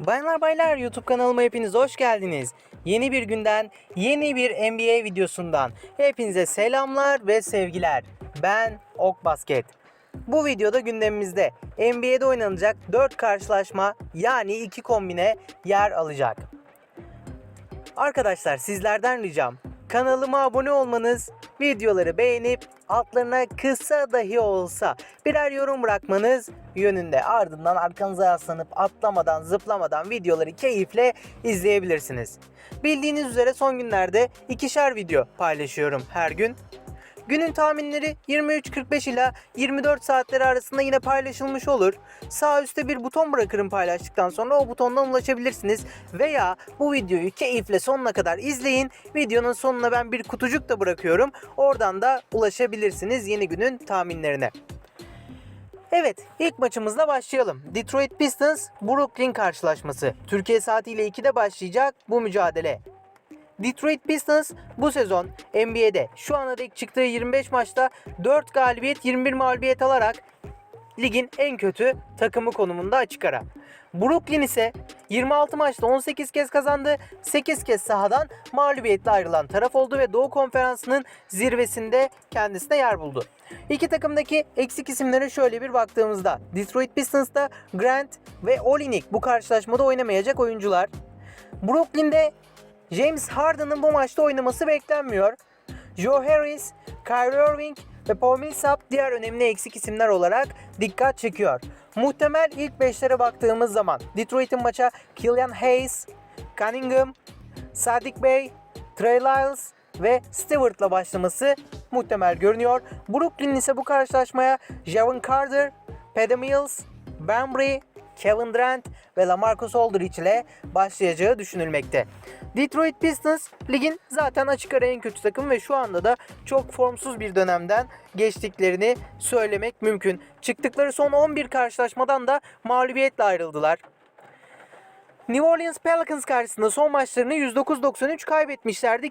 Bayanlar baylar YouTube kanalıma hepiniz hoş geldiniz. Yeni bir günden, yeni bir NBA videosundan hepinize selamlar ve sevgiler. Ben Ok Basket. Bu videoda gündemimizde NBA'de oynanacak 4 karşılaşma yani 2 kombine yer alacak. Arkadaşlar sizlerden ricam kanalıma abone olmanız, videoları beğenip altlarına kısa dahi olsa birer yorum bırakmanız yönünde. Ardından arkanıza yaslanıp atlamadan zıplamadan videoları keyifle izleyebilirsiniz. Bildiğiniz üzere son günlerde ikişer video paylaşıyorum her gün. Günün tahminleri 23.45 ila 24 saatleri arasında yine paylaşılmış olur. Sağ üstte bir buton bırakırım paylaştıktan sonra o butondan ulaşabilirsiniz. Veya bu videoyu keyifle sonuna kadar izleyin. Videonun sonuna ben bir kutucuk da bırakıyorum. Oradan da ulaşabilirsiniz yeni günün tahminlerine. Evet, ilk maçımızla başlayalım. Detroit Pistons Brooklyn karşılaşması. Türkiye saatiyle 2'de başlayacak bu mücadele. Detroit Pistons bu sezon NBA'de şu ana dek çıktığı 25 maçta 4 galibiyet 21 mağlubiyet alarak ligin en kötü takımı konumunda açık ara. Brooklyn ise 26 maçta 18 kez kazandı, 8 kez sahadan mağlubiyetle ayrılan taraf oldu ve Doğu Konferansı'nın zirvesinde kendisine yer buldu. İki takımdaki eksik isimlere şöyle bir baktığımızda Detroit Pistons'ta Grant ve Olinik bu karşılaşmada oynamayacak oyuncular. Brooklyn'de James Harden'ın bu maçta oynaması beklenmiyor. Joe Harris, Kyrie Irving ve Paul Millsap diğer önemli eksik isimler olarak dikkat çekiyor. Muhtemel ilk beşlere baktığımız zaman Detroit'in maça Killian Hayes, Cunningham, Sadik Bey, Trey Lyles ve Stewart'la başlaması muhtemel görünüyor. Brooklyn ise bu karşılaşmaya Javon Carter, Patty Mills, Bambry, Kevin Durant ve LaMarcus Aldridge ile başlayacağı düşünülmekte. Detroit Pistons ligin zaten açık ara en kötü takım ve şu anda da çok formsuz bir dönemden geçtiklerini söylemek mümkün. Çıktıkları son 11 karşılaşmadan da mağlubiyetle ayrıldılar. New Orleans Pelicans karşısında son maçlarını 109-93 kaybetmişlerdi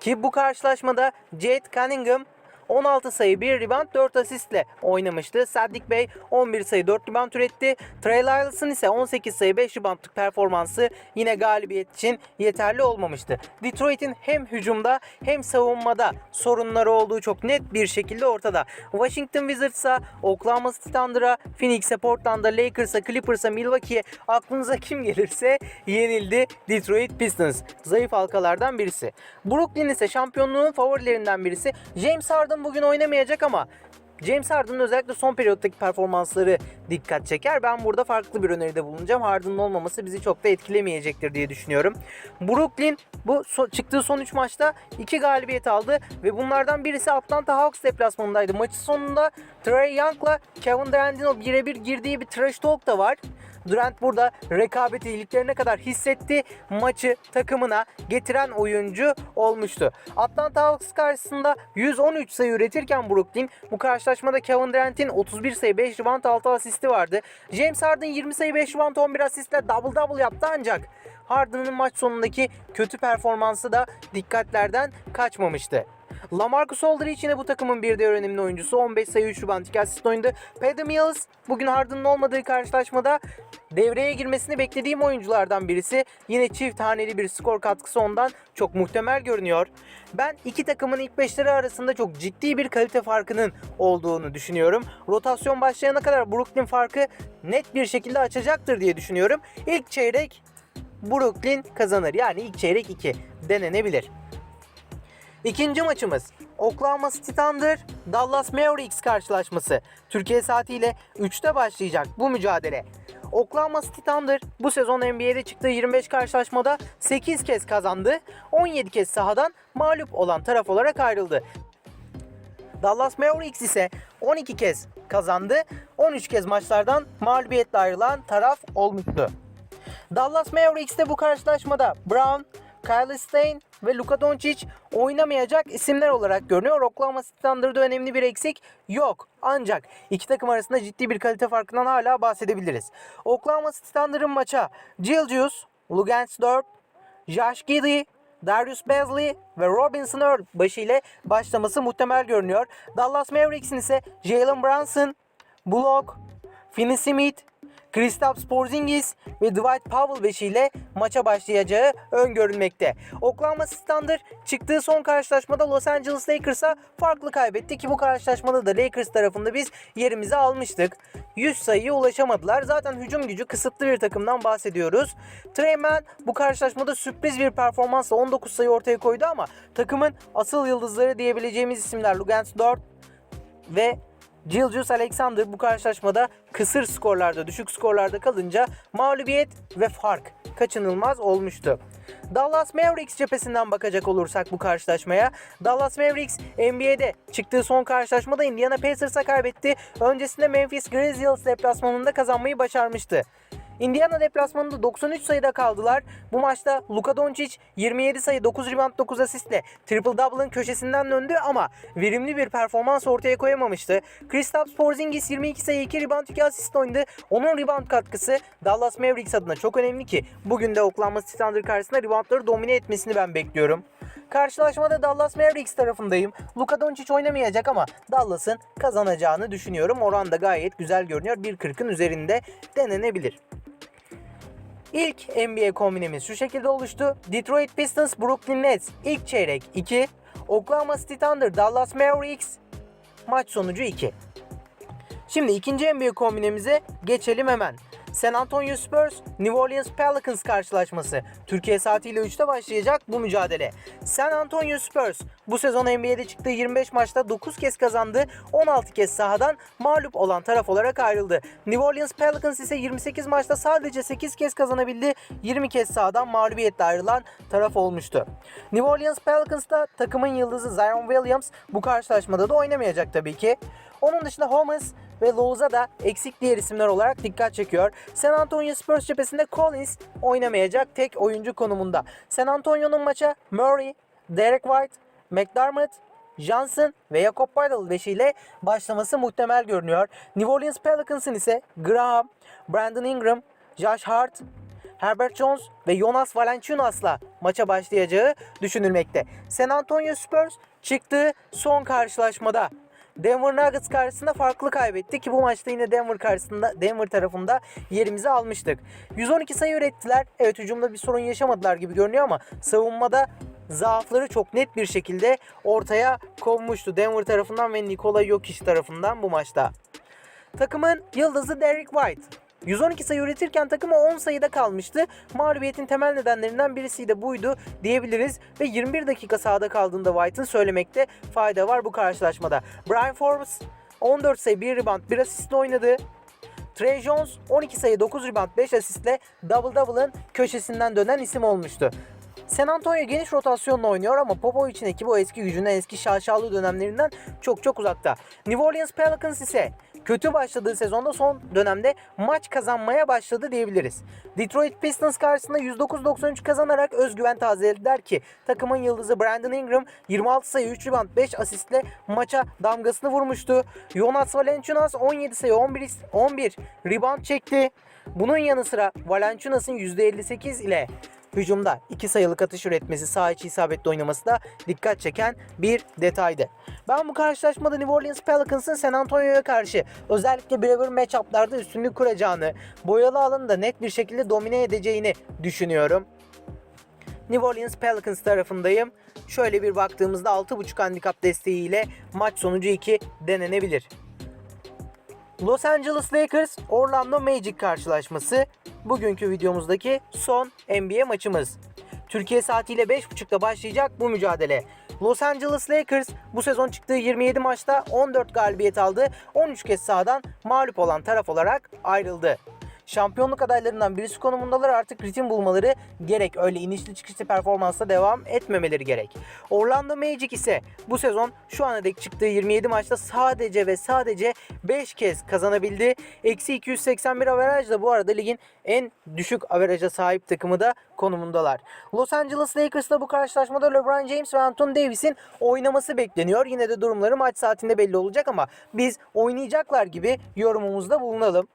ki bu karşılaşmada Jade Cunningham 16 sayı 1 rebound 4 asistle oynamıştı. Saddik Bey 11 sayı 4 rebound üretti. Trey Lyles'ın ise 18 sayı 5 reboundlık performansı yine galibiyet için yeterli olmamıştı. Detroit'in hem hücumda hem savunmada sorunları olduğu çok net bir şekilde ortada. Washington Wizards'a, Oklahoma City Thunder'a, Phoenix'e, Portland'a, Lakers'a, Clippers'a, Milwaukee'ye aklınıza kim gelirse yenildi Detroit Pistons. Zayıf halkalardan birisi. Brooklyn ise şampiyonluğun favorilerinden birisi. James Harden bugün oynamayacak ama James Harden'ın özellikle son periyottaki performansları dikkat çeker. Ben burada farklı bir öneride bulunacağım. Harden'ın olmaması bizi çok da etkilemeyecektir diye düşünüyorum. Brooklyn bu so- çıktığı son 3 maçta 2 galibiyet aldı ve bunlardan birisi Atlanta Hawks deplasmanındaydı. Maçın sonunda Trey Young'la Kevin Durant'in o birebir girdiği bir trash talk da var. Durant burada rekabeti iliklerine kadar hissetti. Maçı takımına getiren oyuncu olmuştu. Atlanta Hawks karşısında 113 sayı üretirken Brooklyn bu karşılaşmada Kevin Durant'in 31 sayı 5 rebound 6 asisti vardı. James Harden 20 sayı 5 rebound 11 asistle double double yaptı ancak Harden'ın maç sonundaki kötü performansı da dikkatlerden kaçmamıştı. Lamarcus Aldridge yine bu takımın bir diğer önemli oyuncusu. 15 sayı 3 rebound 2 asist oynadı. Patty Mills bugün Harden'ın olmadığı karşılaşmada devreye girmesini beklediğim oyunculardan birisi. Yine çift haneli bir skor katkısı ondan çok muhtemel görünüyor. Ben iki takımın ilk beşleri arasında çok ciddi bir kalite farkının olduğunu düşünüyorum. Rotasyon başlayana kadar Brooklyn farkı net bir şekilde açacaktır diye düşünüyorum. İlk çeyrek Brooklyn kazanır. Yani ilk çeyrek 2 denenebilir. İkinci maçımız Oklahoma City Thunder Dallas Mavericks karşılaşması. Türkiye saatiyle 3'te başlayacak bu mücadele. Oklahoma City Thunder bu sezon NBA'de çıktığı 25 karşılaşmada 8 kez kazandı. 17 kez sahadan mağlup olan taraf olarak ayrıldı. Dallas Mavericks ise 12 kez kazandı. 13 kez maçlardan mağlubiyetle ayrılan taraf olmuştu. Dallas Mavericks'te bu karşılaşmada Brown, Kyle Stein ve Luka Doncic oynamayacak isimler olarak görünüyor. Oklahoma City Thunder'da önemli bir eksik yok. Ancak iki takım arasında ciddi bir kalite farkından hala bahsedebiliriz. Oklahoma City Thunder'ın maça Gilgeous, Lugens Dort, Josh Giddey, Darius Bazley ve Robinson Earl başı ile başlaması muhtemel görünüyor. Dallas Mavericks'in ise Jalen Brunson, Bullock, Finney Smith, Kristaps Porzingis ve Dwight Powell beşiyle maça başlayacağı öngörülmekte. Oklahoma Thunder çıktığı son karşılaşmada Los Angeles Lakers'a farklı kaybetti ki bu karşılaşmada da Lakers tarafında biz yerimizi almıştık. 100 sayıya ulaşamadılar. Zaten hücum gücü kısıtlı bir takımdan bahsediyoruz. Trey Mann bu karşılaşmada sürpriz bir performansla 19 sayı ortaya koydu ama takımın asıl yıldızları diyebileceğimiz isimler Lugans Dort ve Gilgeous Alexander bu karşılaşmada kısır skorlarda, düşük skorlarda kalınca mağlubiyet ve fark kaçınılmaz olmuştu. Dallas Mavericks cephesinden bakacak olursak bu karşılaşmaya. Dallas Mavericks NBA'de çıktığı son karşılaşmada Indiana Pacers'a kaybetti. Öncesinde Memphis Grizzlies deplasmanında kazanmayı başarmıştı. Indiana deplasmanında 93 sayıda kaldılar. Bu maçta Luka Doncic 27 sayı 9 rebound 9 asistle triple double'ın köşesinden döndü ama verimli bir performans ortaya koyamamıştı. Kristaps Porzingis 22 sayı 2 rebound 2 asist oynadı. Onun rebound katkısı Dallas Mavericks adına çok önemli ki bugün de Oklahoma City Thunder karşısında reboundları domine etmesini ben bekliyorum. Karşılaşmada Dallas Mavericks tarafındayım. Luka Doncic oynamayacak ama Dallas'ın kazanacağını düşünüyorum. Oran da gayet güzel görünüyor. 1.40'ın üzerinde denenebilir. İlk NBA kombinemiz şu şekilde oluştu. Detroit Pistons, Brooklyn Nets ilk çeyrek 2. Oklahoma City Thunder, Dallas Mavericks maç sonucu 2. Şimdi ikinci NBA kombinemize geçelim hemen. San Antonio Spurs, New Orleans Pelicans karşılaşması. Türkiye saatiyle 3'te başlayacak bu mücadele. San Antonio Spurs bu sezon NBA'de çıktığı 25 maçta 9 kez kazandı, 16 kez sahadan mağlup olan taraf olarak ayrıldı. New Orleans Pelicans ise 28 maçta sadece 8 kez kazanabildi, 20 kez sahadan mağlubiyetle ayrılan taraf olmuştu. New Orleans Pelicans'ta takımın yıldızı Zion Williams bu karşılaşmada da oynamayacak tabii ki. Onun dışında Holmes ve Lowes'a da eksik diğer isimler olarak dikkat çekiyor. San Antonio Spurs cephesinde Collins oynamayacak tek oyuncu konumunda. San Antonio'nun maça Murray, Derek White, McDermott, Johnson ve Jakob Poeltl beşiyle başlaması muhtemel görünüyor. New Orleans Pelicans'ın ise Graham, Brandon Ingram, Josh Hart, Herbert Jones ve Jonas Valanciunas'la maça başlayacağı düşünülmekte. San Antonio Spurs çıktığı son karşılaşmada Denver Nuggets karşısında farklı kaybetti ki bu maçta yine Denver karşısında Denver tarafında yerimizi almıştık. 112 sayı ürettiler. Evet hücumda bir sorun yaşamadılar gibi görünüyor ama savunmada zaafları çok net bir şekilde ortaya konmuştu Denver tarafından ve Nikola Jokic tarafından bu maçta. Takımın yıldızı Derek White. 112 sayı üretirken takımı 10 sayıda kalmıştı. Mağlubiyetin temel nedenlerinden birisi de buydu diyebiliriz. Ve 21 dakika sahada kaldığında White'ın söylemekte fayda var bu karşılaşmada. Brian Forbes 14 sayı 1 rebound 1 asistle oynadı. Trey Jones 12 sayı 9 rebound 5 asistle double double'ın köşesinden dönen isim olmuştu. San Antonio geniş rotasyonla oynuyor ama Popovic'in ekibi o eski gücünden eski şaşalı dönemlerinden çok çok uzakta. New Orleans Pelicans ise kötü başladığı sezonda son dönemde maç kazanmaya başladı diyebiliriz. Detroit Pistons karşısında 109-93 kazanarak özgüven tazelediler ki takımın yıldızı Brandon Ingram 26 sayı 3 rebound 5 asistle maça damgasını vurmuştu. Jonas Valanciunas 17 sayı 11, 11 rebound çekti. Bunun yanı sıra Valanciunas'ın %58 ile hücumda iki sayılık atış üretmesi, saha içi isabetli oynaması da dikkat çeken bir detaydı. Ben bu karşılaşmada New Orleans Pelicans'ın San Antonio'ya karşı özellikle birebir matchup'larda üstünlük kuracağını, boyalı alanı da net bir şekilde domine edeceğini düşünüyorum. New Orleans Pelicans tarafındayım. Şöyle bir baktığımızda 6.5 handikap desteğiyle maç sonucu 2 denenebilir. Los Angeles Lakers Orlando Magic karşılaşması bugünkü videomuzdaki son NBA maçımız. Türkiye saatiyle 5.30'da başlayacak bu mücadele. Los Angeles Lakers bu sezon çıktığı 27 maçta 14 galibiyet aldı. 13 kez sahadan mağlup olan taraf olarak ayrıldı. Şampiyonluk adaylarından birisi konumundalar artık ritim bulmaları gerek. Öyle inişli çıkışlı performansla devam etmemeleri gerek. Orlando Magic ise bu sezon şu ana dek çıktığı 27 maçta sadece ve sadece 5 kez kazanabildi. Eksi 281 averajla bu arada ligin en düşük averaja sahip takımı da konumundalar. Los Angeles Lakers'la bu karşılaşmada LeBron James ve Anthony Davis'in oynaması bekleniyor. Yine de durumları maç saatinde belli olacak ama biz oynayacaklar gibi yorumumuzda bulunalım.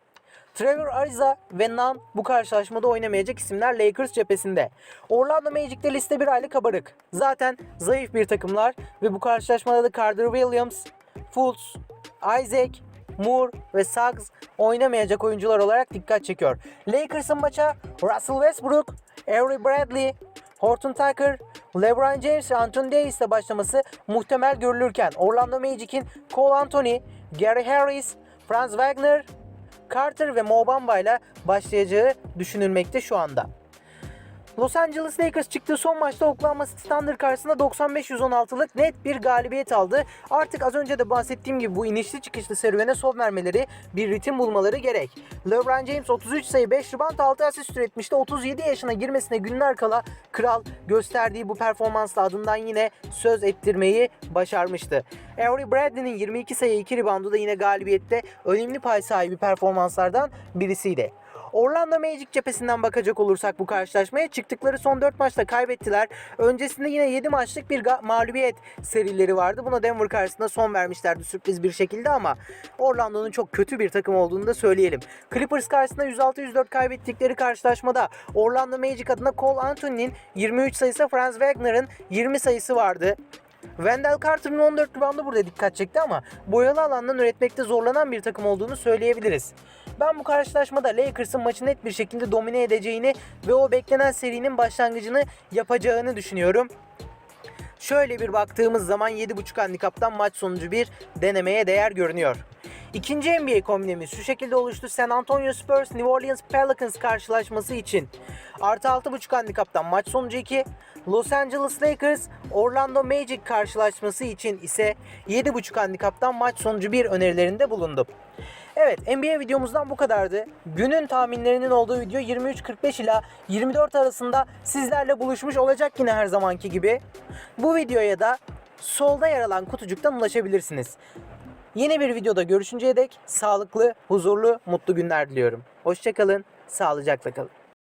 Trevor Ariza ve Nan bu karşılaşmada oynamayacak isimler Lakers cephesinde. Orlando Magic'te liste bir aylık kabarık. Zaten zayıf bir takımlar ve bu karşılaşmada da Carter Williams, Fultz, Isaac, Moore ve Suggs oynamayacak oyuncular olarak dikkat çekiyor. Lakers'ın maça Russell Westbrook, Avery Bradley, Horton Tucker, LeBron James ve Anthony Davis ile başlaması muhtemel görülürken Orlando Magic'in Cole Anthony, Gary Harris, Franz Wagner, Carter ve Mo Bamba ile başlayacağı düşünülmekte şu anda. Los Angeles Lakers çıktığı son maçta Oklahoma City Thunder karşısında 95-116'lık net bir galibiyet aldı. Artık az önce de bahsettiğim gibi bu inişli çıkışlı serüvene son vermeleri, bir ritim bulmaları gerek. LeBron James 33 sayı 5 rebound 6 asist üretmişti. 37 yaşına girmesine günler kala kral gösterdiği bu performansla adından yine söz ettirmeyi başarmıştı. Avery Bradley'nin 22 sayı 2 reboundu da yine galibiyette önemli pay sahibi performanslardan birisiydi. Orlando Magic cephesinden bakacak olursak bu karşılaşmaya çıktıkları son 4 maçta kaybettiler. Öncesinde yine 7 maçlık bir mağlubiyet serileri vardı. Buna Denver karşısında son vermişlerdi sürpriz bir şekilde ama Orlando'nun çok kötü bir takım olduğunu da söyleyelim. Clippers karşısında 106-104 kaybettikleri karşılaşmada Orlando Magic adına Cole Anthony'nin 23 sayısı Franz Wagner'ın 20 sayısı vardı. Wendell Carter'ın 14 reboundu burada dikkat çekti ama boyalı alandan üretmekte zorlanan bir takım olduğunu söyleyebiliriz. Ben bu karşılaşmada Lakers'ın maçı net bir şekilde domine edeceğini ve o beklenen serinin başlangıcını yapacağını düşünüyorum. Şöyle bir baktığımız zaman 7.5 handikaptan maç sonucu bir denemeye değer görünüyor. İkinci NBA kombinemiz şu şekilde oluştu. San Antonio Spurs New Orleans Pelicans karşılaşması için artı 6.5 handikaptan maç sonucu 2. Los Angeles Lakers Orlando Magic karşılaşması için ise 7.5 handikaptan maç sonucu bir önerilerinde bulundum. Evet NBA videomuzdan bu kadardı. Günün tahminlerinin olduğu video 23.45 ila 24 arasında sizlerle buluşmuş olacak yine her zamanki gibi. Bu videoya da solda yer alan kutucuktan ulaşabilirsiniz. Yeni bir videoda görüşünceye dek sağlıklı, huzurlu, mutlu günler diliyorum. Hoşçakalın, sağlıcakla kalın.